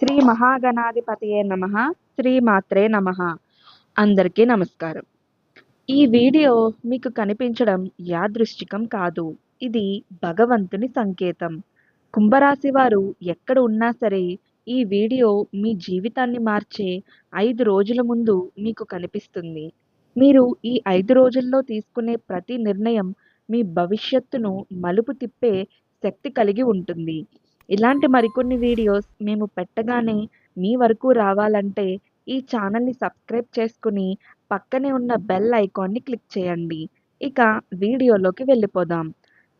శ్రీ మహాగణాధిపతియే నమ శ్రీ మాత్రే నమ. అందరికీ నమస్కారం. ఈ వీడియో మీకు కనిపించడం యాదృష్టికం కాదు. ఇది భగవంతుని సంకేతం. కుంభరాశి వారు ఎక్కడ ఉన్నా సరే ఈ వీడియో మీ జీవితాన్ని మార్చే ఐదు రోజుల ముందు మీకు కనిపిస్తుంది. మీరు ఈ ఐదు రోజుల్లో తీసుకునే ప్రతి నిర్ణయం మీ భవిష్యత్తును మలుపు తిప్పే శక్తి కలిగి ఉంటుంది. ఇలాంటి మరికొన్ని వీడియోస్ మేము పెట్టగానే మీ వరకు రావాలంటే ఈ ఛానల్ని సబ్స్క్రైబ్ చేసుకుని పక్కనే ఉన్న బెల్ ఐకాన్ని క్లిక్ చేయండి. ఇక వీడియోలోకి వెళ్ళిపోదాం.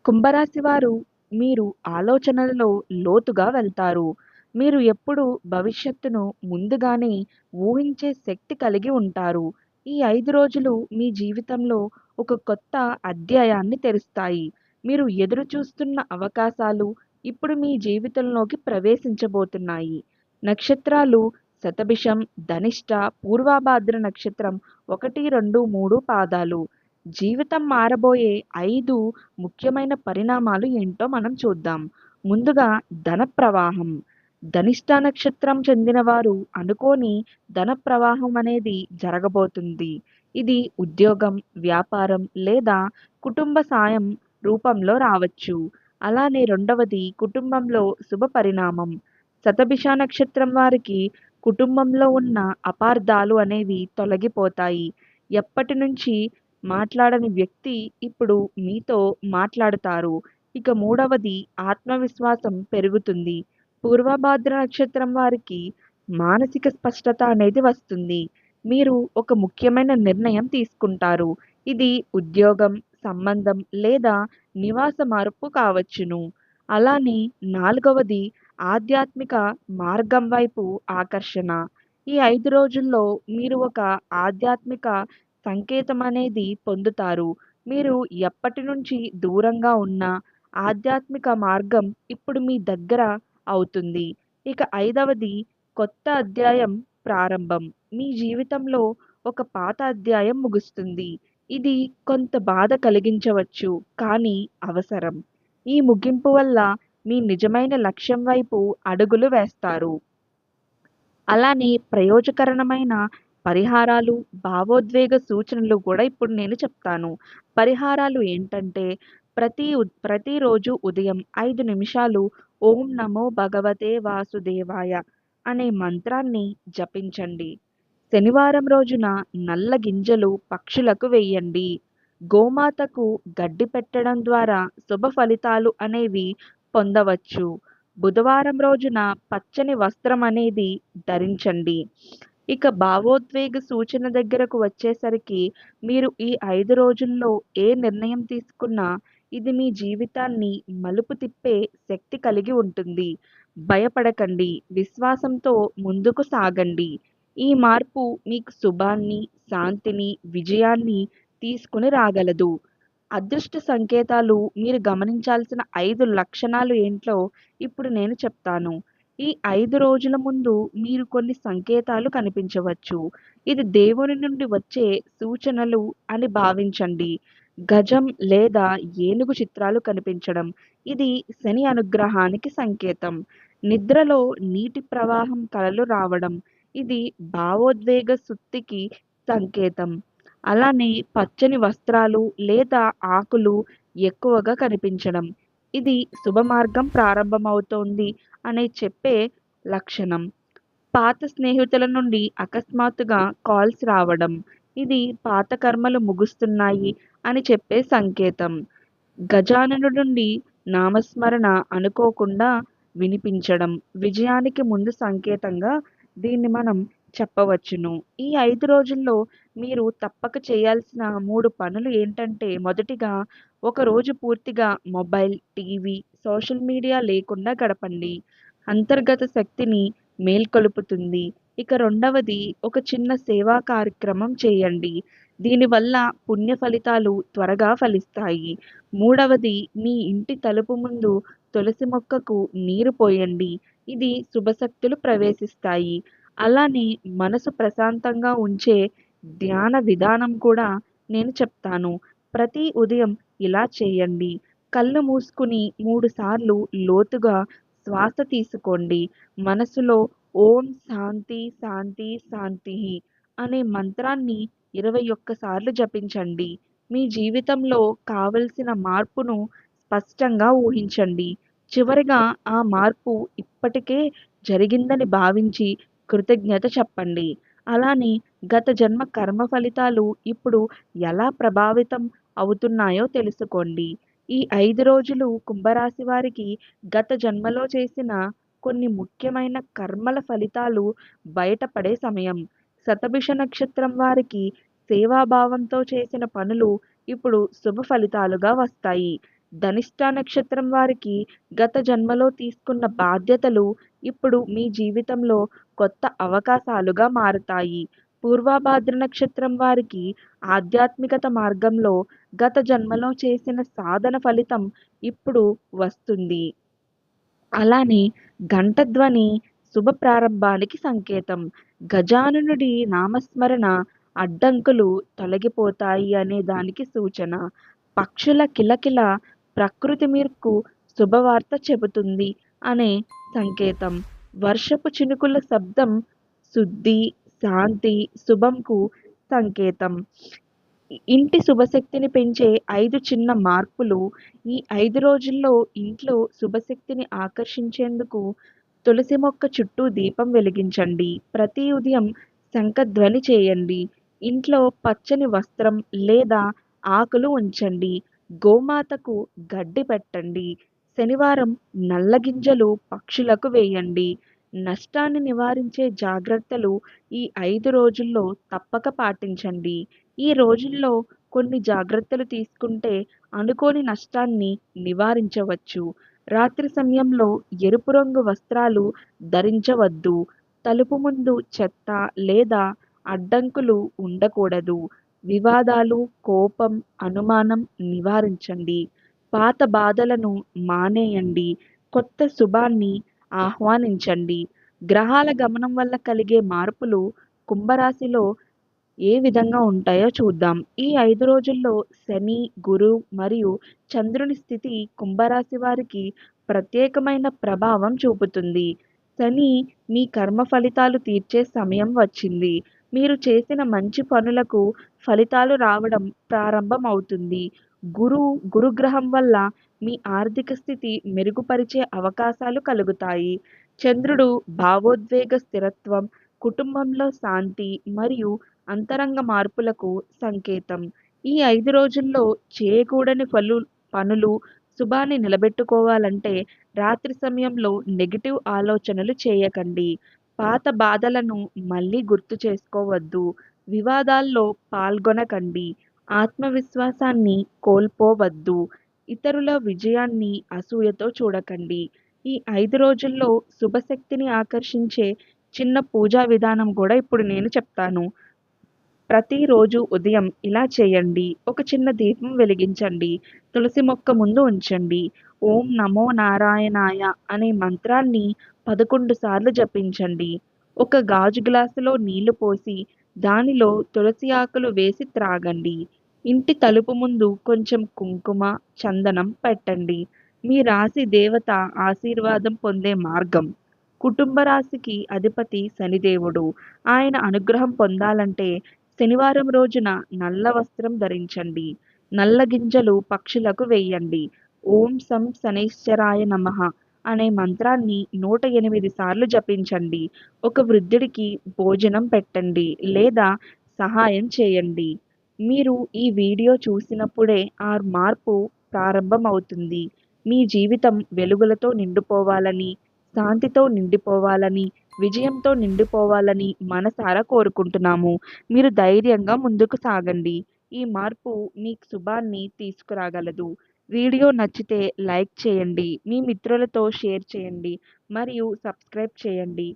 కుంభరాశి వారు మీరు ఆలోచనలలో లోతుగా వెళ్తారు. మీరు ఎప్పుడు భవిష్యత్తును ముందుగానే ఊహించే శక్తి కలిగి ఉంటారు. ఈ ఐదు రోజులు మీ జీవితంలో ఒక కొత్త అధ్యాయాన్ని తెరుస్తాయి. మీరు ఎదురు చూస్తున్న అవకాశాలు ఇప్పుడు మీ జీవితంలోకి ప్రవేశించబోతున్నాయి. నక్షత్రాలు శతభిషం ధనిష్ట పూర్వాభాద్ర నక్షత్రం ఒకటి రెండు మూడు పాదాలు. జీవితం మారబోయే ఐదు ముఖ్యమైన పరిణామాలు ఏంటో మనం చూద్దాం. ముందుగా ధన ప్రవాహం ధనిష్ట నక్షత్రం చెందిన వారు అనుకోని ధన ప్రవాహం అనేది జరగబోతుంది. ఇది ఉద్యోగం వ్యాపారం లేదా కుటుంబ సాయం రూపంలో రావచ్చు. అలానే రెండవది కుటుంబంలో శుభ పరిణామం. శతభిష నక్షత్రం వారికి కుటుంబంలో ఉన్న అపార్థాలు అనేవి తొలగిపోతాయి. ఎప్పటి నుంచి మాట్లాడని వ్యక్తి ఇప్పుడు మీతో మాట్లాడతారు. ఇక మూడవది ఆత్మవిశ్వాసం పెరుగుతుంది. పూర్వభాద్ర నక్షత్రం వారికి మానసిక స్పష్టత అనేది వస్తుంది. మీరు ఒక ముఖ్యమైన నిర్ణయం తీసుకుంటారు. ఇది ఉద్యోగం సంబంధం లేదా నివాస మార్పు కావచ్చును. అలానే నాలుగవది ఆధ్యాత్మిక మార్గం వైపు ఆకర్షణ. ఈ ఐదు రోజుల్లో మీరు ఒక ఆధ్యాత్మిక సంకేతం అనేది పొందుతారు. మీరు ఎప్పటి నుంచి దూరంగా ఉన్న ఆధ్యాత్మిక మార్గం ఇప్పుడు మీ దగ్గర అవుతుంది. ఇక ఐదవది కొత్త అధ్యాయం ప్రారంభం. మీ జీవితంలో ఒక పాత అధ్యాయం ముగుస్తుంది. ఇది కొంత బాధ కలిగించవచ్చు కానీ అవసరం. ఈ ముగింపు వల్ల మీ నిజమైన లక్ష్యం వైపు అడుగులు వేస్తారు. అలానే ప్రయోజకరమైన పరిహారాలు భావోద్వేగ సూచనలు కూడా ఇప్పుడు నేను చెప్తాను. పరిహారాలు ఏంటంటే ప్రతి ప్రతిరోజు ఉదయం ఐదు నిమిషాలు ఓం నమో భగవతే వాసుదేవాయ అనే మంత్రాన్ని జపించండి. శనివారం రోజున నల్ల గింజలు పక్షులకు వేయండి. గోమాతకు గడ్డి పెట్టడం ద్వారా శుభ ఫలితాలు అనేవి పొందవచ్చు. బుధవారం రోజున పచ్చని వస్త్రం అనేది ధరించండి. ఇక భావోద్వేగ సూచన దగ్గరకు వచ్చేసరికి మీరు ఈ ఐదు రోజుల్లో ఏ నిర్ణయం తీసుకున్నా ఇది మీ జీవితాన్ని మలుపు తిప్పే శక్తి కలిగి ఉంటుంది. భయపడకండి. విశ్వాసంతో ముందుకు సాగండి. ఈ మార్పు మీకు శుభాన్ని శాంతిని విజయాన్ని తీసుకుని రాగలదు. అదృష్ట సంకేతాలు మీరు గమనించాల్సిన ఐదు లక్షణాలు ఏంటో ఇప్పుడు నేను చెప్తాను. ఈ ఐదు రోజుల ముందు మీరు కొన్ని సంకేతాలు కనిపించవచ్చు. ఇది దేవుని నుండి వచ్చే సూచనలు అని భావించండి. గజం లేదా ఏనుగు చిత్రాలు కనిపించడం ఇది శని అనుగ్రహానికి సంకేతం. నిద్రలో నీటి ప్రవాహం కలలు రావడం ఇది భావోద్వేగ సుత్తికి సంకేతం. అలానే పచ్చని వస్త్రాలు లేదా ఆకులు ఎక్కువగా కనిపించడం. ఇది శుభ మార్గం ప్రారంభమవుతోంది అనే చెప్పే లక్షణం. పాత స్నేహితుల నుండి అకస్మాత్తుగా కాల్స్ రావడం. ఇది పాత కర్మలు ముగుస్తున్నాయి అని చెప్పే సంకేతం. గజానను నుండి నామస్మరణ అనుకోకుండా వినిపించడం విజయానికి ముందు సంకేతంగా దీన్ని మనం చెప్పవచ్చును. ఈ ఐదు రోజుల్లో మీరు తప్పక చేయాల్సిన మూడు పనులు ఏంటంటే మొదటిగా ఒక రోజు పూర్తిగా మొబైల్ టీవీ సోషల్ మీడియా లేకుండా గడపండి. అంతర్గత శక్తిని మేల్కొలుపుతుంది. ఇక రెండవది ఒక చిన్న సేవా కార్యక్రమం చేయండి. దీనివల్ల పుణ్య ఫలితాలు త్వరగా ఫలిస్తాయి. మూడవది మీ ఇంటి తలుపు ముందు తులసి మొక్కకు నీరు పోయండి. ఇది శుభశక్తులు ప్రవేశిస్తాయి. అలానే మనసు ప్రశాంతంగా ఉంచే ధ్యాన విధానం కూడా నేను చెప్తాను. ప్రతి ఉదయం ఇలా చేయండి. కళ్ళు మూసుకుని మూడుసార్లు లోతుగా శ్వాస తీసుకోండి. మనసులో ఓం శాంతి శాంతి శాంతి అనే మంత్రాన్ని ఇరవై ఒక్కసార్లు జపించండి. మీ జీవితంలో కావలసిన మార్పును స్పష్టంగా ఊహించండి. చివరిగా ఆ మార్పు ఇప్పటికే జరిగిందని భావించి కృతజ్ఞత చెప్పండి. అలానే గత జన్మ కర్మ ఫలితాలు ఇప్పుడు ఎలా ప్రభావితం అవుతున్నాయో తెలుసుకోండి. ఈ ఐదు రోజులు కుంభరాశి వారికి గత జన్మలో చేసిన కొన్ని ముఖ్యమైన కర్మల ఫలితాలు బయటపడే సమయం. శతభిష నక్షత్రం వారికి సేవాభావంతో చేసిన పనులు ఇప్పుడు శుభ ఫలితాలుగా వస్తాయి. ధనిష్ట నక్షత్రం వారికి గత జన్మలో తీసుకున్న బాధ్యతలు ఇప్పుడు మీ జీవితంలో కొత్త అవకాశాలుగా మారుతాయి. పూర్వభాద్ర నక్షత్రం వారికి ఆధ్యాత్మికత మార్గంలో గత జన్మలో చేసిన సాధన ఫలితం ఇప్పుడు వస్తుంది. అలానే ఘంటధ్వని శుభ ప్రారంభానికి సంకేతం. గజానునుడి నామస్మరణ అడ్డంకులు తొలగిపోతాయి అనే దానికి సూచన. పక్షుల కిలకిల ప్రకృతి మీకు శుభవార్త చెబుతుంది అనే సంకేతం. వర్షపు చినుకుల శబ్దం శుద్ధి శాంతి శుభంకు సంకేతం. ఇంటి శుభశక్తిని పెంచే ఐదు చిన్న మార్పులు ఈ ఐదు రోజుల్లో ఇంట్లో శుభశక్తిని ఆకర్షించేందుకు తులసి మొక్క చుట్టూ దీపం వెలిగించండి. ప్రతి ఉదయం శంఖధ్వని చేయండి. ఇంట్లో పచ్చని వస్త్రం లేదా ఆకులు ఉంచండి. గోమాతకు గడ్డి పెట్టండి. శనివారం నల్ల గింజలు పక్షులకు వేయండి. నష్టాన్ని నివారించే జాగ్రత్తలు ఈ ఐదు రోజుల్లో తప్పక పాటించండి. ఈ రోజుల్లో కొన్ని జాగ్రత్తలు తీసుకుంటే అనుకోని నష్టాన్ని నివారించవచ్చు. రాత్రి సమయంలో ఎరుపు రంగు వస్త్రాలు ధరించవద్దు. తలుపు ముందు చెత్త లేదా అడ్డంకులు ఉండకూడదు. వివాదాలు కోపం అనుమానం నివారించండి. పాత బాధలను మానేయండి. కొత్త శుభాన్ని ఆహ్వానించండి. గ్రహాల గమనం వల్ల కలిగే మార్పులు కుంభరాశిలో ఏ విధంగా ఉంటాయో చూద్దాం. ఈ ఐదు రోజుల్లో శని గురు మరియు చంద్రుని స్థితి కుంభరాశి వారికి ప్రత్యేకమైన ప్రభావం చూపుతుంది. శని మీ కర్మ ఫలితాలు తీర్చే సమయం వచ్చింది. మీరు చేసిన మంచి పనులకు ఫలితాలు రావడం ప్రారంభం అవుతుంది గురు గురుగ్రహం వల్ల మీ ఆర్థిక స్థితి మెరుగుపరిచే అవకాశాలు కలుగుతాయి. చంద్రుడు భావోద్వేగ స్థిరత్వం కుటుంబంలో శాంతి మరియు అంతరంగ మార్పులకు సంకేతం. ఈ ఐదు రోజుల్లో చేయకూడని పలు పనులు శుభాన్ని నిలబెట్టుకోవాలంటే రాత్రి సమయంలో నెగిటివ్ ఆలోచనలు చేయకండి. పాత బాధలను మళ్ళీ గుర్తు చేసుకోవద్దు. వివాదాల్లో పాల్గొనకండి. ఆత్మవిశ్వాసాన్ని కోల్పోవద్దు. ఇతరుల విజయాన్ని అసూయతో చూడకండి. ఈ ఐదు రోజుల్లో శుభశక్తిని ఆకర్షించే చిన్న పూజా విధానం కూడా ఇప్పుడు నేను చెప్తాను. ప్రతిరోజు ఉదయం ఇలా చేయండి. ఒక చిన్న దీపం వెలిగించండి. తులసి మొక్క ముందు ఉంచండి. ఓం నమో నారాయణాయ అనే మంత్రాన్ని పదకొండు సార్లు జపించండి. ఒక గాజు గ్లాసులో నీళ్ళు పోసి దానిలో తులసి ఆకులు వేసి త్రాగండి. ఇంటి తలుపు ముందు కొంచెం కుంకుమ చందనం పెట్టండి. మీ రాశి దేవత ఆశీర్వాదం పొందే మార్గం. కుటుంబ రాశికి అధిపతి శనిదేవుడు. ఆయన అనుగ్రహం పొందాలంటే శనివారం రోజున నల్ల వస్త్రం ధరించండి. నల్ల గింజలు పక్షులకు వేయండి. ఓం సం శనేశ్వరాయ నమః. అనే మంత్రాన్ని నూట ఎనిమిది సార్లు జపించండి. ఒక వృద్ధుడికి భోజనం పెట్టండి లేదా సహాయం చేయండి. మీరు ఈ వీడియో చూసినప్పుడే ఆ మార్పు ప్రారంభమవుతుంది. మీ జీవితం వెలుగులతో నిండిపోవాలని శాంతితో నిండిపోవాలని విజయంతో నిండిపోవాలని మనసారా కోరుకుంటున్నాము. మీరు ధైర్యంగా ముందుకు సాగండి. ఈ మార్పు మీకు శుభాన్ని తీసుకురాగలదు. వీడియో నచ్చితే లైక్ చేయండి మీ మిత్రులతో షేర్ చేయండి మరియు సబ్స్క్రైబ్ చేయండి.